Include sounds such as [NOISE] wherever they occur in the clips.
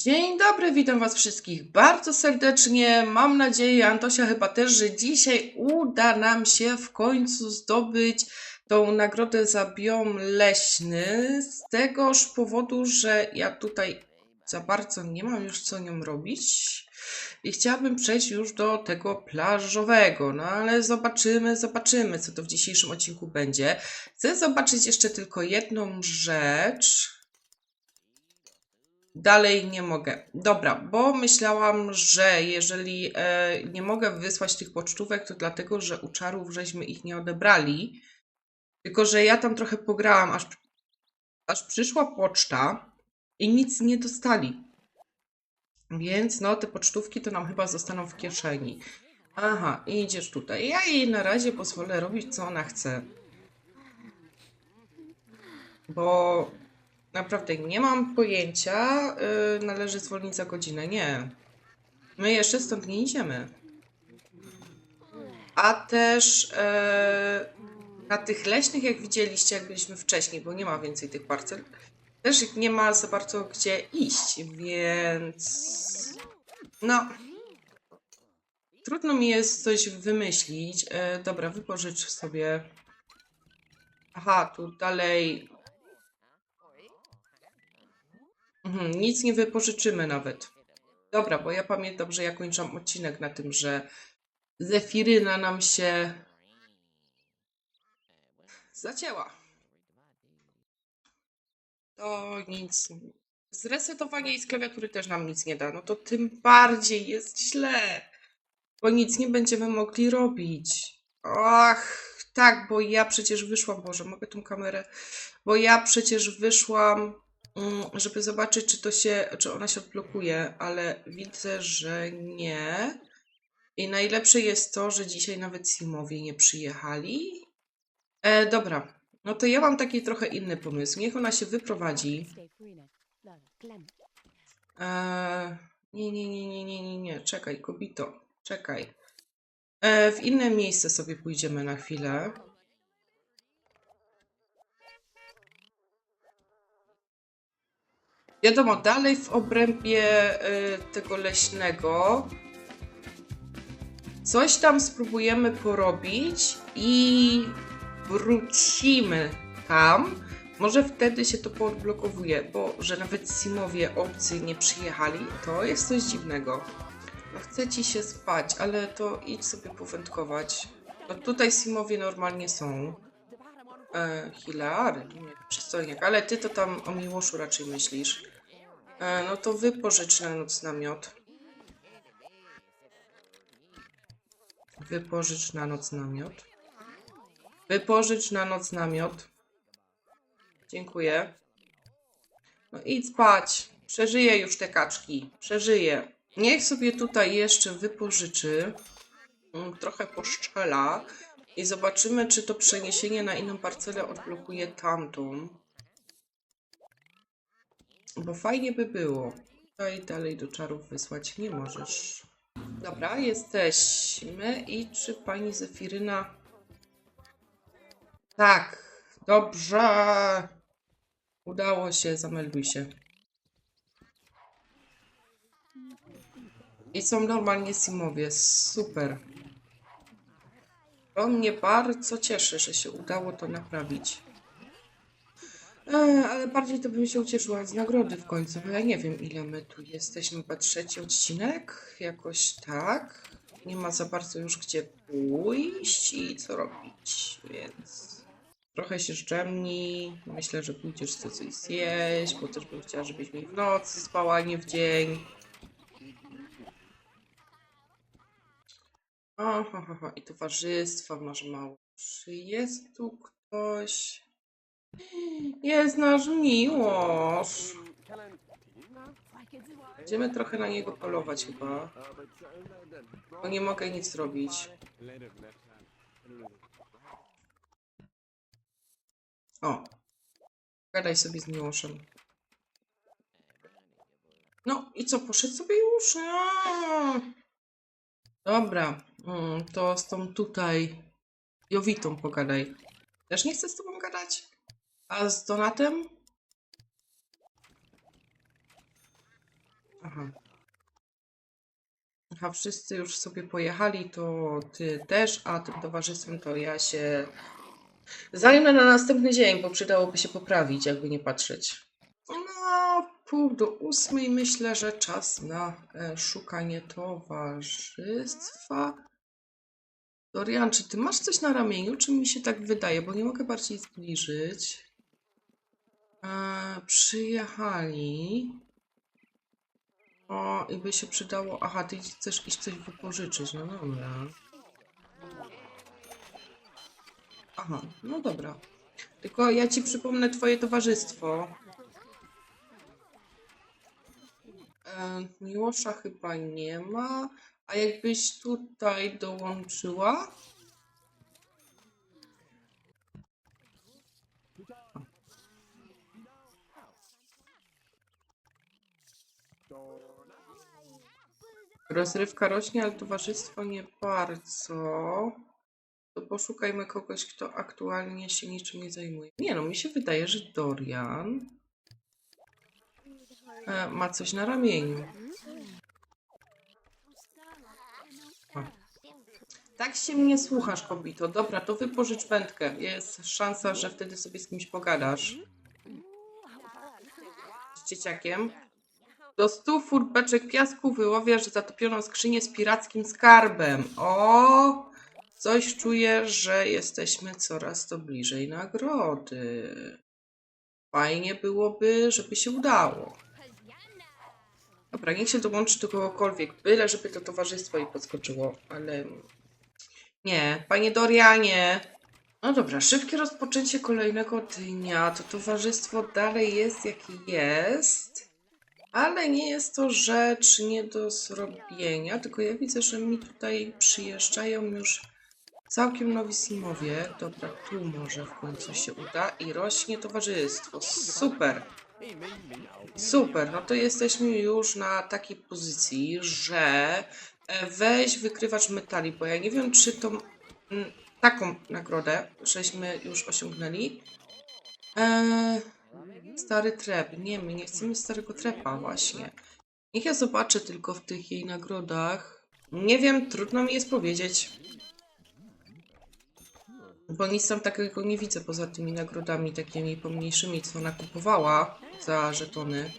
Dzień dobry, witam Was wszystkich bardzo serdecznie. Mam nadzieję, Antosia chyba też, że dzisiaj uda nam się w końcu zdobyć tą nagrodę za biom leśny. Z tegoż powodu, że ja tutaj za bardzo nie mam już co nią robić. I chciałabym przejść już do tego plażowego. No ale zobaczymy, zobaczymy, co to w dzisiejszym odcinku będzie. Chcę zobaczyć jeszcze tylko jedną rzecz. Dalej nie mogę. Dobra, bo myślałam, że jeżeli e, nie mogę wysłać tych pocztówek, to dlatego, że u czarów żeśmy ich nie odebrali. Tylko, że ja tam trochę pograłam, aż, aż przyszła poczta i nic nie dostali. Więc no, te pocztówki to nam chyba zostaną w kieszeni. Aha, idziesz tutaj. Ja jej na razie pozwolę robić, co ona chce. Bo Naprawdę nie mam pojęcia. Yy, należy zwolnić za godzinę. Nie. My jeszcze stąd nie idziemy. A też e, na tych leśnych, jak widzieliście, jak byliśmy wcześniej, bo nie ma więcej tych parcel, też nie ma za bardzo gdzie iść, więc no. Trudno mi jest coś wymyślić. E, dobra, wypożycz sobie. Aha, tu dalej Mhm, nic nie wypożyczymy nawet. Dobra, bo ja pamiętam, że ja kończyłam odcinek na tym, że Zefiryna nam się zacięła. To nic. Zresetowanie jej z klawiatury też nam nic nie da. No to tym bardziej jest źle. Bo nic nie będziemy mogli robić. Ach, tak, bo ja przecież wyszłam. Boże, mogę tą kamerę. Bo ja przecież wyszłam żeby zobaczyć, czy to się, czy ona się odblokuje, ale widzę, że nie. I najlepsze jest to, że dzisiaj nawet Simowie nie przyjechali. E, dobra, no to ja mam taki trochę inny pomysł. Niech ona się wyprowadzi. E, nie, nie, nie, nie, nie, nie, nie, czekaj, kobito, czekaj. E, w inne miejsce sobie pójdziemy na chwilę. Wiadomo, dalej w obrębie y, tego leśnego coś tam spróbujemy porobić i wrócimy tam. Może wtedy się to poodblokowuje, bo że nawet Simowie obcy nie przyjechali, to jest coś dziwnego. No chce ci się spać, ale to idź sobie powędkować. No tutaj Simowie normalnie są. E, Hilary, nie, przystojniak, ale ty to tam o Miłoszu raczej myślisz. E, no to wypożycz na noc namiot. Wypożycz na noc namiot. Wypożycz na noc namiot. Dziękuję. No idź spać. Przeżyję już te kaczki. Przeżyję. Niech sobie tutaj jeszcze wypożyczy. Mm, Trochę poszczela. I zobaczymy, czy to przeniesienie na inną parcelę odblokuje tamtą. Bo fajnie by było. Tutaj dalej do czarów wysłać nie możesz. Dobra, jesteśmy. I czy pani Zefiryna... Tak, dobrze. Udało się, zamelduj się. I są normalnie simowie, super. To mnie bardzo cieszy, że się udało to naprawić. E, ale bardziej to bym się ucieszyła z nagrody w końcu, bo ja nie wiem ile my tu jesteśmy, chyba trzeci odcinek, jakoś tak. Nie ma za bardzo już gdzie pójść i co robić, więc trochę się szczemni. Myślę, że pójdziesz sobie coś zjeść, bo też bym chciała, żebyś mi w nocy spała, nie w dzień. Aha, i towarzystwa masz mało. Czy jest tu ktoś? Jest nasz miłość. Będziemy trochę na niego polować chyba. Bo nie mogę nic zrobić. O. Gadaj sobie z Miłoszem. No i co, poszedł sobie już? Dobra, mm, to z tą tutaj Jowitą pogadaj. Też nie chcę z tobą gadać? A z Donatem? Aha. Aha, wszyscy już sobie pojechali, to ty też, a tym towarzystwem to ja się zajmę na następny dzień, bo przydałoby się poprawić, jakby nie patrzeć. Pół do ósmej myślę, że czas na e, szukanie towarzystwa. Dorian, czy ty masz coś na ramieniu, czy mi się tak wydaje, bo nie mogę bardziej zbliżyć. E, przyjechali. O, i by się przydało. Aha, ty chcesz iść coś wypożyczyć. No dobra. Aha, no dobra. Tylko ja ci przypomnę twoje towarzystwo. E, Miłosza chyba nie ma. A jakbyś tutaj dołączyła? Rozrywka rośnie, ale towarzystwo nie bardzo. To poszukajmy kogoś, kto aktualnie się niczym nie zajmuje. Nie no, mi się wydaje, że Dorian e, ma coś na ramieniu. Tak się mnie słuchasz, kobito. Dobra, to wypożycz wędkę. Jest szansa, że wtedy sobie z kimś pogadasz. Z dzieciakiem. Do stu furbeczek piasku wyłowiasz zatopioną skrzynię z pirackim skarbem. O! Coś czuję, że jesteśmy coraz to bliżej nagrody. Fajnie byłoby, żeby się udało. Dobra, niech się dołączy do kogokolwiek, byle żeby to towarzystwo jej podskoczyło, ale... Nie, panie Dorianie! No dobra, szybkie rozpoczęcie kolejnego dnia. To towarzystwo dalej jest jakie jest. Ale nie jest to rzecz nie do zrobienia, tylko ja widzę, że mi tutaj przyjeżdżają już całkiem nowi simowie. Dobra, tu może w końcu się uda i rośnie towarzystwo. Super! Super, no to jesteśmy już na takiej pozycji, że e, weź wykrywacz metali, bo ja nie wiem, czy to mm, taką nagrodę żeśmy już osiągnęli. Eee, stary trep. Nie, my nie chcemy starego trepa właśnie. Niech ja zobaczę tylko w tych jej nagrodach. Nie wiem, trudno mi jest powiedzieć. Bo nic tam takiego nie widzę poza tymi nagrodami takimi pomniejszymi, co ona kupowała za żetony.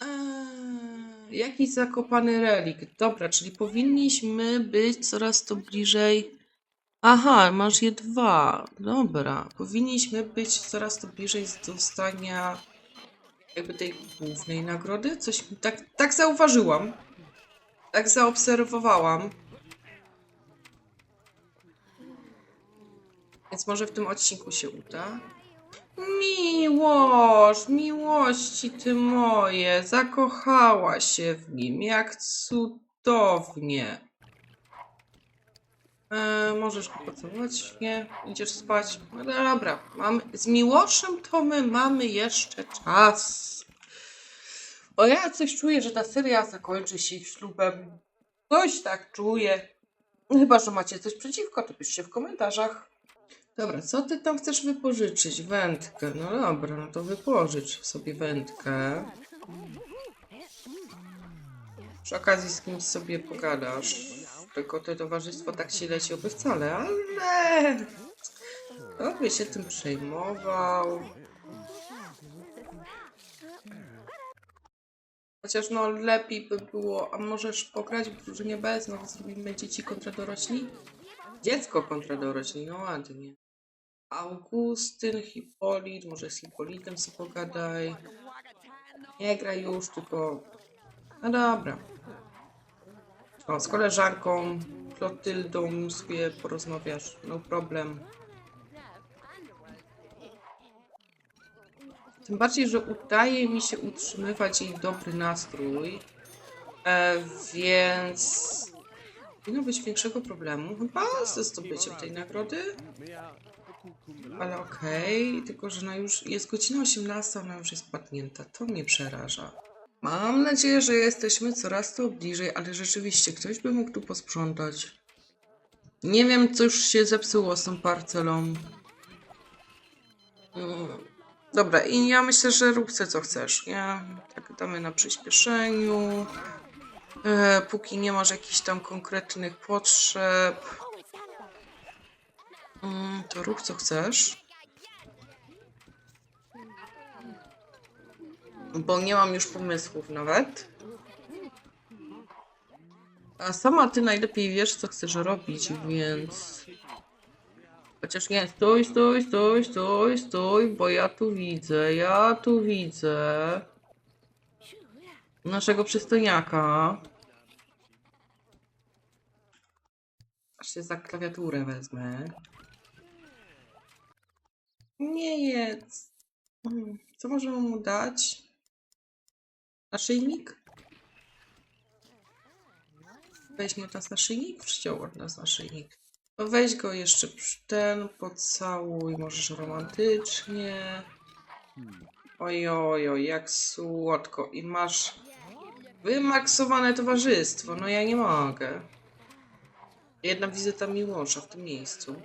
Eee, jakiś zakopany relik. Dobra, czyli powinniśmy być coraz to bliżej. Aha, masz je dwa. Dobra, powinniśmy być coraz to bliżej dostania jakby tej głównej nagrody. Coś tak, tak zauważyłam. Tak zaobserwowałam. Więc może w tym odcinku się uda. Miłość, miłości ty moje, zakochała się w nim, jak cudownie. E, możesz go pocałować? Nie? Idziesz spać? No dobra, z Miłoszem to my mamy jeszcze czas. O ja coś czuję, że ta seria zakończy się ślubem. Coś tak czuję. Chyba, że macie coś przeciwko, to piszcie w komentarzach. Dobra, co ty tam chcesz wypożyczyć? Wędkę. No dobra, no to wypożycz sobie wędkę. Przy okazji z kimś sobie pogadasz. Tylko to towarzystwo tak się leciłoby wcale, ale... Kto by się tym przejmował? Chociaż no lepiej by było, a możesz pograć w drużynie B, znowu zrobimy dzieci kontra dorośli? Dziecko kontra dorośli, no ładnie. Augustyn, Hipolit, może z Hipolitem sobie pogadaj. Nie graj już, tylko... No dobra. O, z koleżanką Klotyldą sobie porozmawiasz, no problem. Tym bardziej, że udaje mi się utrzymywać jej dobry nastrój, e, więc powinno być większego problemu chyba ze zdobyciem tej nagrody. Ale okej, tylko że ona już jest godzina 18, ona już jest padnięta. To mnie przeraża. Mam nadzieję, że jesteśmy coraz to bliżej, ale rzeczywiście ktoś by mógł tu posprzątać. Nie wiem, co już się zepsuło z tą parcelą. Mm, Dobra, i ja myślę, że rób se co chcesz, nie? Tak damy na przyspieszeniu. E, póki nie masz jakichś tam konkretnych potrzeb, mm, to rób co chcesz. Bo nie mam już pomysłów nawet. A sama ty najlepiej wiesz, co chcesz robić, więc. Chociaż nie, stój, stój, stój, stój, stój, bo ja tu widzę, ja tu widzę naszego przystojniaka. Aż się za klawiaturę wezmę. Nie jedz. Mm, Co możemy mu dać? Naszyjnik? Weźmy nas naszyjnik? Wściął od nas naszyjnik. Weź go jeszcze ten, pocałuj, możesz romantycznie. Ojoj, jak słodko. I masz wymaksowane towarzystwo. No ja nie mogę. Jedna wizyta Miłosza w tym miejscu.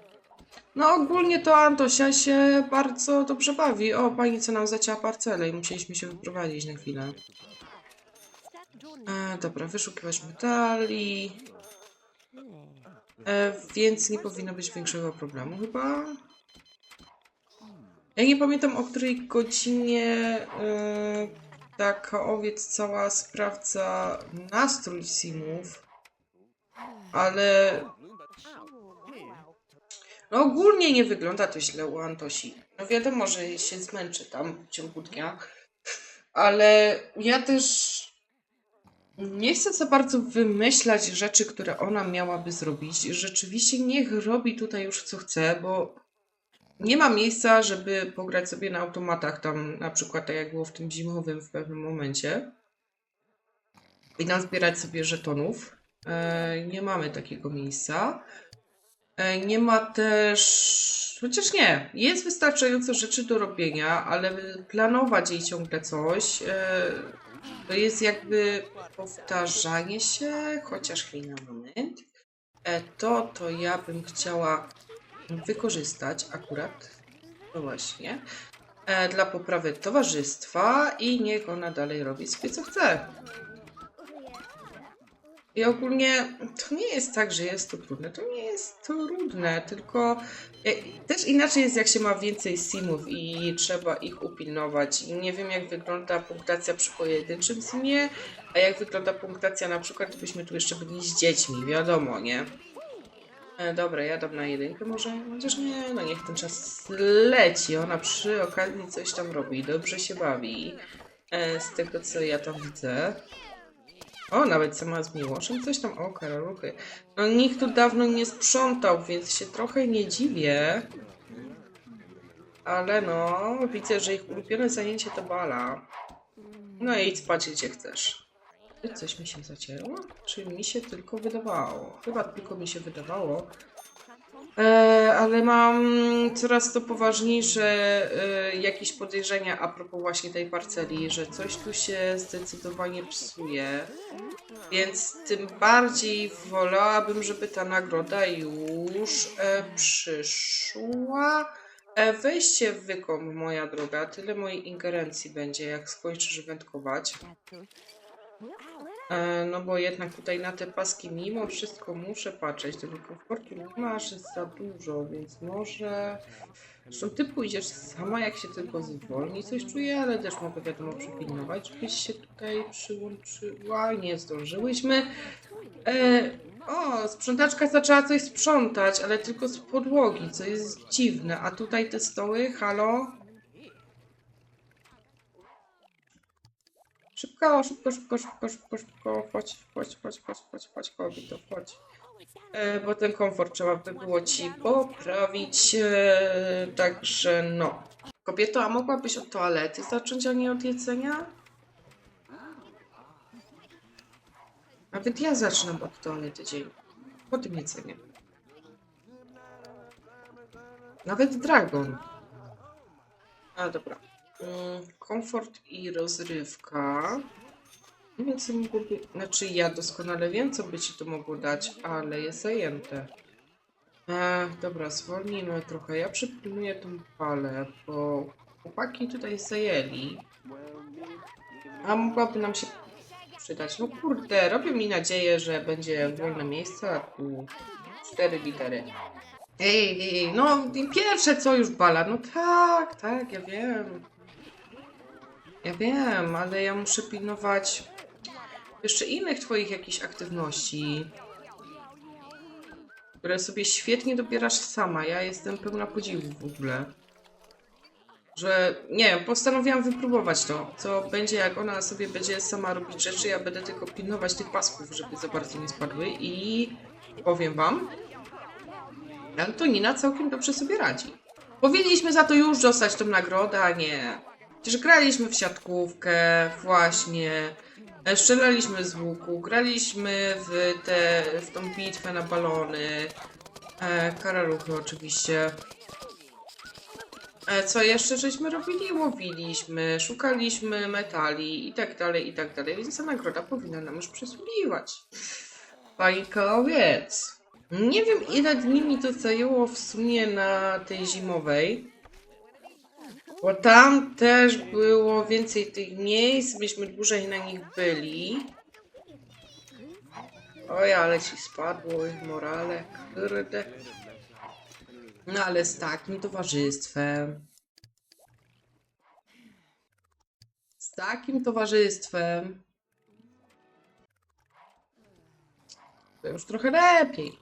No ogólnie to Antosia się bardzo dobrze bawi. O, pani co nam zacięła parcelę i musieliśmy się wyprowadzić na chwilę. E, dobra, wyszukiwać metali. E, więc nie powinno być większego problemu chyba. Ja nie pamiętam o której godzinie e, taka owiec cała sprawdza nastrój simów. Ale no ogólnie nie wygląda to źle u Antosi. No wiadomo, że się zmęczy tam w ciągu dnia. Ale ja też nie chcę za bardzo wymyślać rzeczy, które ona miałaby zrobić. Rzeczywiście niech robi tutaj już co chce, bo nie ma miejsca, żeby pograć sobie na automatach tam, na przykład tak jak było w tym zimowym w pewnym momencie. I nazbierać sobie żetonów. E, nie mamy takiego miejsca. E, nie ma też. Chociaż nie, jest wystarczająco rzeczy do robienia, ale planować jej ciągle coś. E, to jest jakby powtarzanie się, chociaż chwilę, moment. E, to, to ja bym chciała wykorzystać akurat, no właśnie, dla poprawy towarzystwa i niech ona dalej robi sobie co chce. I ogólnie to nie jest tak, że jest to trudne. To nie jest trudne, tylko e, też inaczej jest, jak się ma więcej simów i trzeba ich upilnować. I nie wiem, jak wygląda punktacja przy pojedynczym simie, a jak wygląda punktacja na przykład, gdybyśmy tu jeszcze byli z dziećmi, wiadomo, nie? E, dobra, jadę na jedynkę może, chociaż nie, no niech ten czas leci. Ona przy okazji coś tam robi, dobrze się bawi. E, z tego, co ja tam widzę. O, nawet sama z Miłoszem coś tam. O, karaluchy. No nikt tu dawno nie sprzątał, więc się trochę nie dziwię. Ale no, widzę, że ich ulubione zajęcie to bala. No i idź spać gdzie chcesz. Coś mi się zacięło? Czy mi się tylko wydawało? Chyba tylko mi się wydawało. E, ale mam coraz to poważniejsze e, jakieś podejrzenia a propos właśnie tej parceli, że coś tu się zdecydowanie psuje. Więc tym bardziej wolałabym, żeby ta nagroda już e, przyszła. E, weźcie w wykop, moja droga. Tyle mojej ingerencji będzie, jak skończysz wędkować. E, no bo jednak tutaj na te paski mimo wszystko muszę patrzeć. Tego komfortu masz za dużo, więc może... Zresztą ty pójdziesz sama, jak się tylko zwolni, coś czuję, ale też mogę wiadomo przypilnować, żebyś się tutaj przyłączyła. Nie zdążyłyśmy. E, o, sprzątaczka zaczęła coś sprzątać, ale tylko z podłogi, co jest dziwne. A tutaj te stoły, halo? Szybko, szybko, szybko, szybko, szybko, szybko, chodź, chodź, chodź, chodź, chodź, chodź, kobieto, chodź. E, bo ten komfort trzeba by było ci poprawić, e, także no. Kobieto, a mogłabyś od toalety zacząć, a nie od jedzenia? Nawet ja zaczynam od toalety dzień, po tym jedzeniem. Nawet Dragon. A dobra. Mm, Komfort i rozrywka. Nie wiem, co mogłoby. Znaczy, ja doskonale wiem, co by ci to mogło dać, ale jest zajęte. E, dobra, zwolnijmy trochę. Ja przypilnuję tą palę, bo chłopaki tutaj zajęli. A mogłaby nam się przydać. No kurde, robię mi nadzieję, że będzie wolne miejsce, a tu cztery litery. Ej, ej, no pierwsze co już bala, no tak, tak, ja wiem. Ja wiem, ale ja muszę pilnować jeszcze innych twoich jakichś aktywności, które sobie świetnie dobierasz sama. Ja jestem pełna podziwu w ogóle. Że nie postanowiłam wypróbować to, co będzie jak ona sobie będzie sama robić rzeczy, ja będę tylko pilnować tych pasków, żeby za bardzo nie spadły i powiem wam, Antonina całkiem dobrze sobie radzi. Powinniśmy za to już dostać tą nagrodę, a nie. Przecież graliśmy w siatkówkę, właśnie. e, Strzelaliśmy z łuku, graliśmy w, te, w tą bitwę na balony. E, karaluchy oczywiście. E, co jeszcze żeśmy robili? Łowiliśmy, szukaliśmy metali i tak dalej, i tak dalej, więc ta nagroda powinna nam już przysługiwać. Bajkowiec. Nie wiem ile dni mi to zajęło w sumie na tej zimowej. Bo tam też było więcej tych miejsc, byśmy dłużej na nich byli. Oj, ale ci spadło ich morale, kurde. No ale z takim towarzystwem. Z takim towarzystwem. To już trochę lepiej.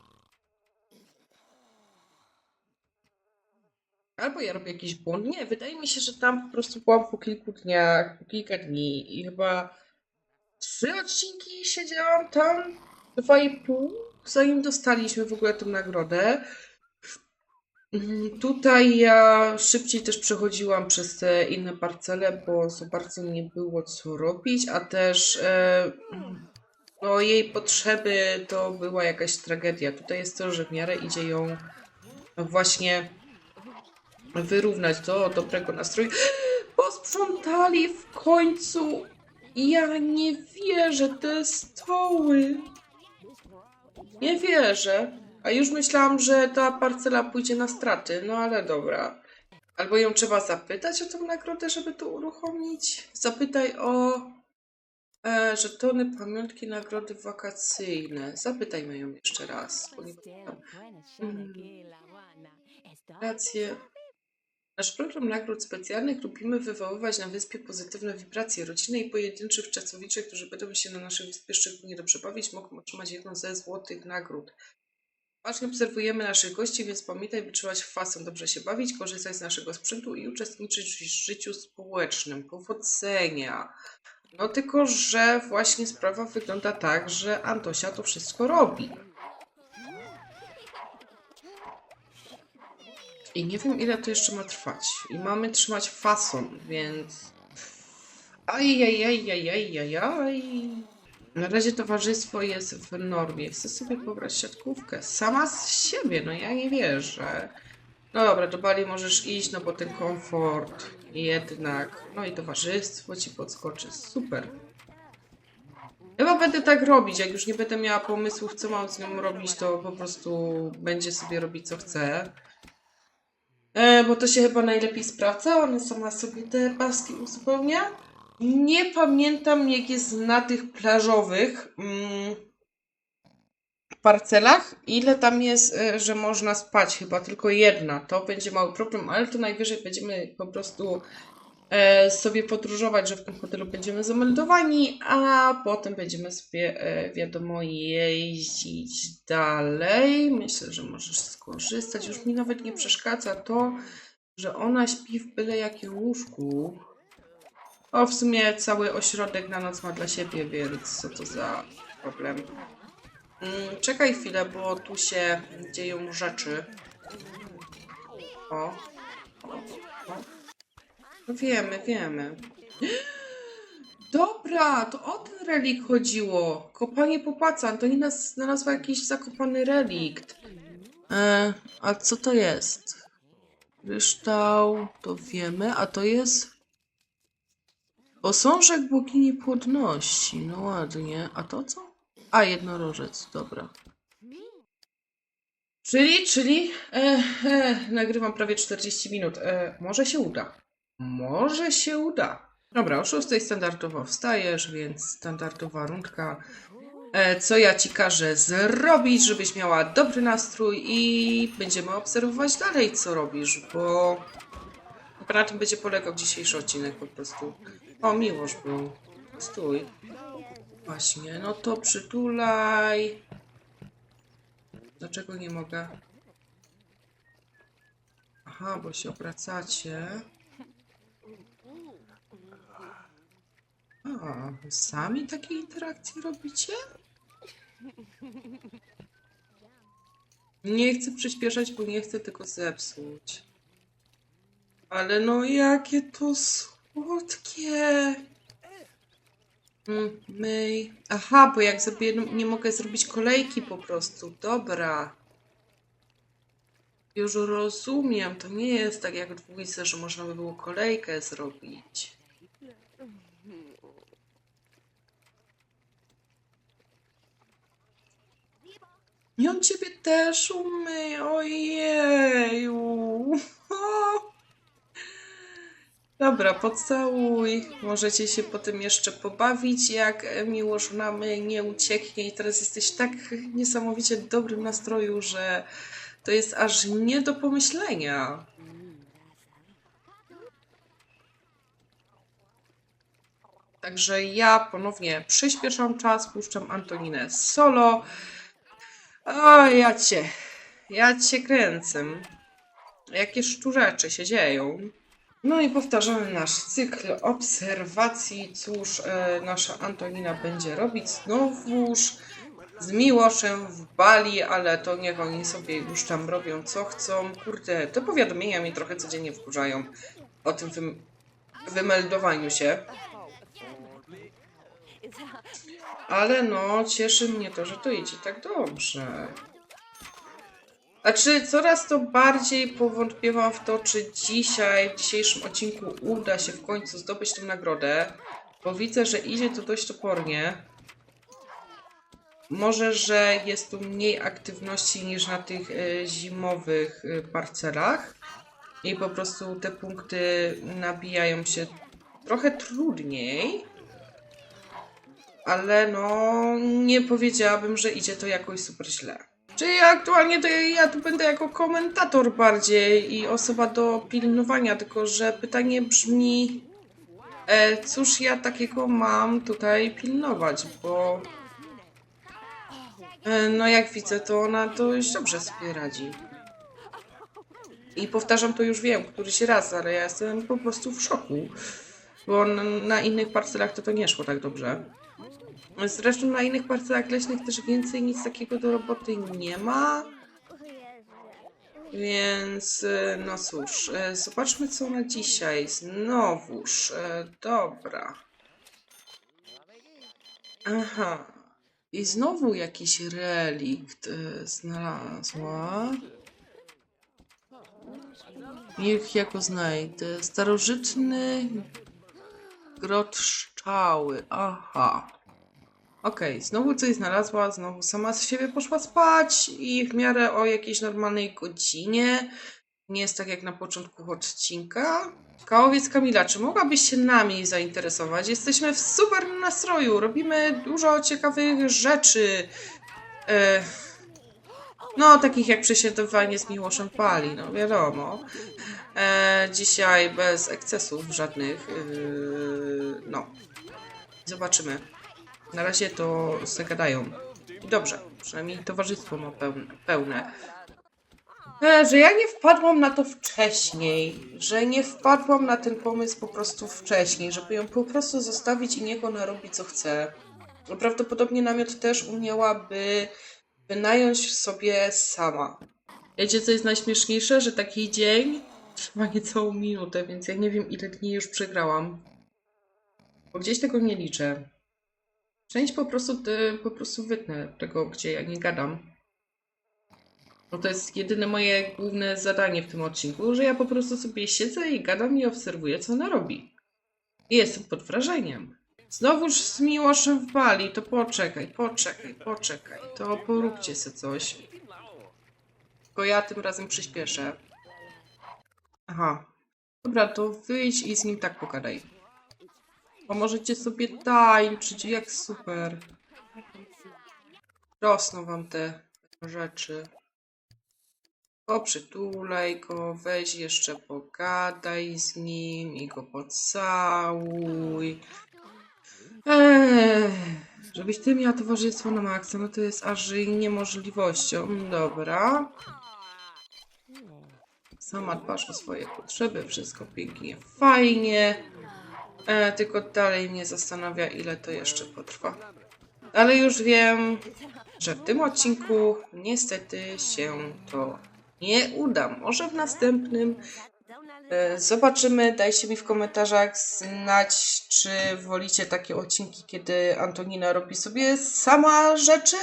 Albo ja robię jakiś błąd. Nie, wydaje mi się, że tam po prostu byłam po kilku dniach, po kilka dni i chyba trzy odcinki siedziałam tam, dwa i pół, zanim dostaliśmy w ogóle tę nagrodę. Mm, Tutaj ja szybciej też przechodziłam przez te inne parcele, bo za bardzo nie było co robić, a też e, no, jej potrzeby to była jakaś tragedia. Tutaj jest to, że w miarę idzie ją właśnie wyrównać do dobrego nastroju. [GASPS] Posprzątali w końcu! Ja nie wierzę, te stoły! Nie wierzę. A już myślałam, że ta parcela pójdzie na straty, no ale dobra. Albo ją trzeba zapytać o tą nagrodę, żeby to uruchomić. Zapytaj o e, żetony, pamiątki, nagrody wakacyjne. Zapytajmy ją jeszcze raz. Bo. Mm. Rację. Nasz program nagród specjalnych lubimy wywoływać na wyspie pozytywne wibracje. Rodziny i pojedynczych czasowicze, którzy będą się na naszej wyspie szczególnie dobrze bawić, mogą otrzymać jedną ze złotych nagród. Uważnie obserwujemy naszych gości, więc pamiętaj, by trzymać fason, dobrze się bawić, korzystać z naszego sprzętu i uczestniczyć w życiu społecznym. Powodzenia! No tylko, że właśnie sprawa wygląda tak, że Antosia to wszystko robi. I nie wiem, ile to jeszcze ma trwać. I mamy trzymać fason, więc. Ajajajajajajaj. Na razie towarzystwo jest w normie. Chcę sobie pobrać siatkówkę. Sama z siebie, no ja nie wierzę. No dobra, do Bali możesz iść, no bo ten komfort jednak. No i towarzystwo ci podskoczy. Super. Chyba będę tak robić. Jak już nie będę miała pomysłów, co mam z nią robić, to po prostu będzie sobie robić, co chce. E, bo to się chyba najlepiej sprawdza. Ona sama sobie te paski uzupełnia. Nie pamiętam, jak jest na tych plażowych mm, parcelach, ile tam jest, e, że można spać. Chyba tylko jedna. To będzie mały problem, ale to najwyżej będziemy po prostu sobie podróżować, że w tym hotelu będziemy zameldowani, a potem będziemy sobie, e, wiadomo, jeździć dalej. Myślę, że możesz skorzystać. Już mi nawet nie przeszkadza to, że ona śpi w byle jakim łóżku. O, w sumie cały ośrodek na noc ma dla siebie, więc co to za problem. Mm, czekaj chwilę, bo tu się dzieją rzeczy. O. o, o. No wiemy, wiemy. Dobra, to o ten relik chodziło. Kopanie popłaca. Antonina znalazła jakiś zakopany relikt. E, a co to jest? Kryształ, to wiemy, a to jest posążek bogini płodności. No ładnie. A to co? A, jednorożec, dobra. Czyli, czyli, e, e, nagrywam prawie 40 minut. E, może się uda. Może się uda. Dobra, o 6 standardowo wstajesz, więc standardowa rundka. E, co ja ci każę zrobić, żebyś miała dobry nastrój i będziemy obserwować dalej, co robisz, bo na tym będzie polegał dzisiejszy odcinek po prostu. O, miłość był. Stój. Właśnie, no to przytulaj. Dlaczego nie mogę? Aha, bo się obracacie. A, wy sami takie interakcje robicie? Nie chcę przyspieszać, bo nie chcę tego zepsuć. Ale no jakie to słodkie. Mm, Myj. Aha, bo jak zrobię, jedną- nie mogę zrobić kolejki po prostu. Dobra. Już rozumiem. To nie jest tak jak w dwójce, że można by było kolejkę zrobić. I on ciebie też umyje. Ojeju. [LAUGHS] Dobra, pocałuj. Możecie się potem jeszcze pobawić, jak miłość mamy nie ucieknie. I teraz jesteś tak niesamowicie dobrym nastroju, że to jest aż nie do pomyślenia. Także ja ponownie przyspieszam czas, puszczam Antoninę solo. O, ja cię, ja cię kręcę. Jakie szczurzecze się dzieją. No i powtarzamy nasz cykl obserwacji. Cóż e, nasza Antonina będzie robić znowuż z Miłoszem w Bali, ale to niech oni sobie już tam robią co chcą. Kurde, te powiadomienia mnie trochę codziennie wkurzają o tym wym wymeldowaniu się. Ale no, cieszy mnie to, że to idzie tak dobrze. Znaczy, coraz to bardziej powątpiewam w to, czy dzisiaj, w dzisiejszym odcinku uda się w końcu zdobyć tę nagrodę, bo widzę, że idzie to dość topornie. Może, że jest tu mniej aktywności niż na tych e, zimowych e, parcelach i po prostu te punkty nabijają się trochę trudniej. Ale no, nie powiedziałabym, że idzie to jakoś super źle. Czyli aktualnie to ja, tu będę jako komentator bardziej i osoba do pilnowania, tylko że pytanie brzmi, e, cóż ja takiego mam tutaj pilnować, bo e, no jak widzę, to ona dość dobrze sobie radzi. I powtarzam to już wiem, któryś raz, ale ja jestem po prostu w szoku, bo na innych parcelach to to nie szło tak dobrze. Zresztą na innych parcelach leśnych też więcej nic takiego do roboty nie ma. Więc y, no cóż, y, zobaczmy co na dzisiaj. Znowuż, y, dobra. Aha. I znowu jakiś relikt znalazła. Niech ja go znajdę. Starożytny grot szczały. Aha. Okej, znowu coś znalazła, znowu sama z siebie poszła spać i w miarę o jakiejś normalnej godzinie. Nie jest tak jak na początku odcinka. Kałowiec Kamila, czy mogłabyś się nami zainteresować? Jesteśmy w super nastroju, robimy dużo ciekawych rzeczy. E, no, takich jak przesiadowanie z Miłoszem Pali, no wiadomo. E, dzisiaj bez ekscesów żadnych. Yy, no, zobaczymy. Na razie to zagadają. I dobrze, przynajmniej towarzystwo ma pełne. pełne. E, że ja nie wpadłam na to wcześniej, że nie wpadłam na ten pomysł po prostu wcześniej, żeby ją po prostu zostawić i niech ona robi co chce. Prawdopodobnie namiot też umiałaby wynająć sobie sama. Wiecie, co jest najśmieszniejsze? Że taki dzień trwa niecałą minutę, więc ja nie wiem, ile dni już przegrałam. Bo gdzieś tego nie liczę. Część po prostu, y, po prostu wytnę tego, gdzie ja nie gadam. Bo to jest jedyne moje główne zadanie w tym odcinku, że ja po prostu sobie siedzę i gadam i obserwuję, co ona robi. I jestem pod wrażeniem. Znowuż z Miłoszem w Bali, to poczekaj, poczekaj, poczekaj. To poróbcie se coś. Tylko ja tym razem przyspieszę. Aha, Dobra, to wyjdź i z nim tak pogadaj. Bo możecie sobie tańczyć, jak super. Rosną wam te rzeczy. Poprzytulaj go, weź jeszcze pogadaj z nim i go pocałuj. Ech, żebyś ty miała towarzystwo na maksa, no to jest aż niemożliwością. Dobra. Sama dbasz o swoje potrzeby, wszystko pięknie, fajnie. E, tylko dalej mnie zastanawia, ile to jeszcze potrwa. Ale już wiem, że w tym odcinku niestety się to nie uda. Może w następnym zobaczymy. Dajcie mi w komentarzach znać, czy wolicie takie odcinki, kiedy Antonina robi sobie sama rzeczy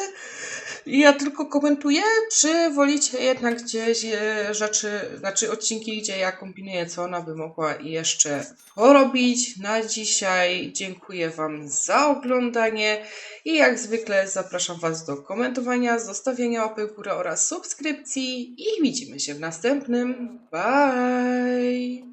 i ja tylko komentuję, czy wolicie jednak gdzieś e, rzeczy, znaczy odcinki, gdzie ja kombinuję, co ona by mogła jeszcze porobić. Na dzisiaj dziękuję Wam za oglądanie i jak zwykle zapraszam Was do komentowania, zostawienia łapek w górę oraz subskrypcji i widzimy się w następnym. Bye!